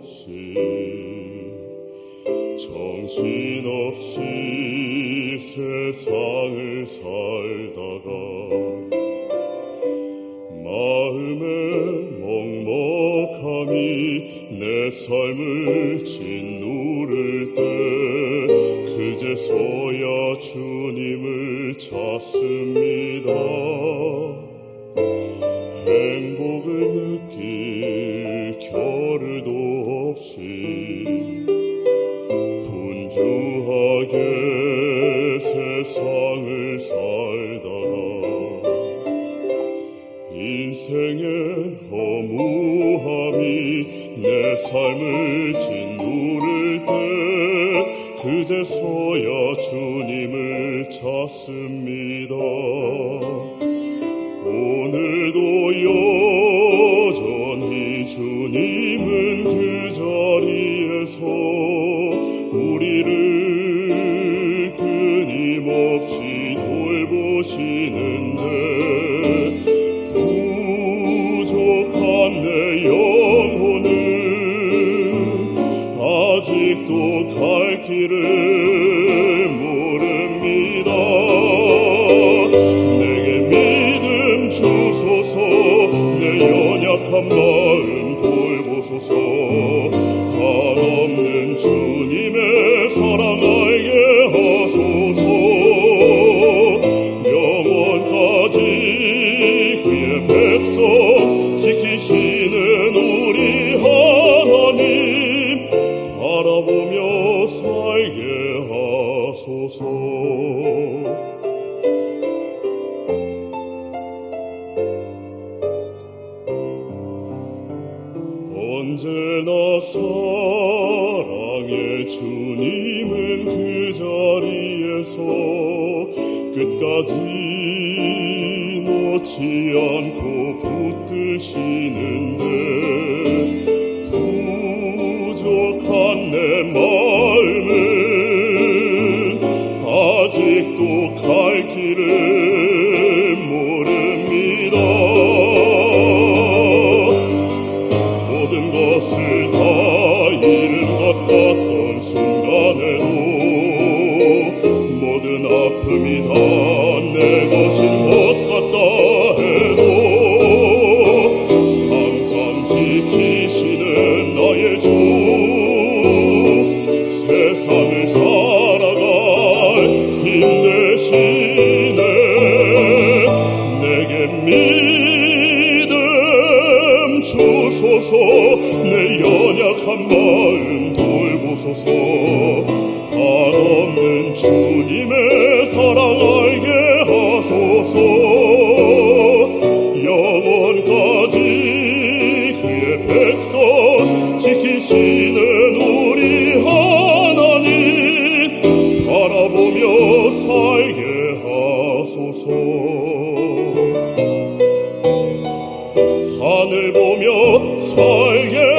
없이 정신없이 세상을 살다가 마음의 먹먹함이 내 삶을 짓누를 때 그제서야 주님을 찾습니다. 행복을 느낄 겨를도 없이 분주하게 세상을 살다가 인생의 허무함이 내 삶을 짓누를 때 그제서야 주님을 찾습니다. 오늘도 여전히 주님은 그 우리를 끊임없이 돌보시는데 부족한 내 영혼은 아직도 갈 길을 모릅니다. 내게 믿음 주소서. 내 연약한 마음 돌보소서 언제나 사랑의 주님은 그 자리에서 끝까지 놓지 않고 붙드시는데 부족한 내 마음은 길을 모릅니다. 모든 것을 다 잃은 것 같던 순간에도 모든 아픔이 다 내 것인 것 같다 해도 항상 지키시는 나의 주 세상을 살 주소서. 내 연약한 마음 돌보소서. 한없는 주님의 사랑 알 하늘 보며 살게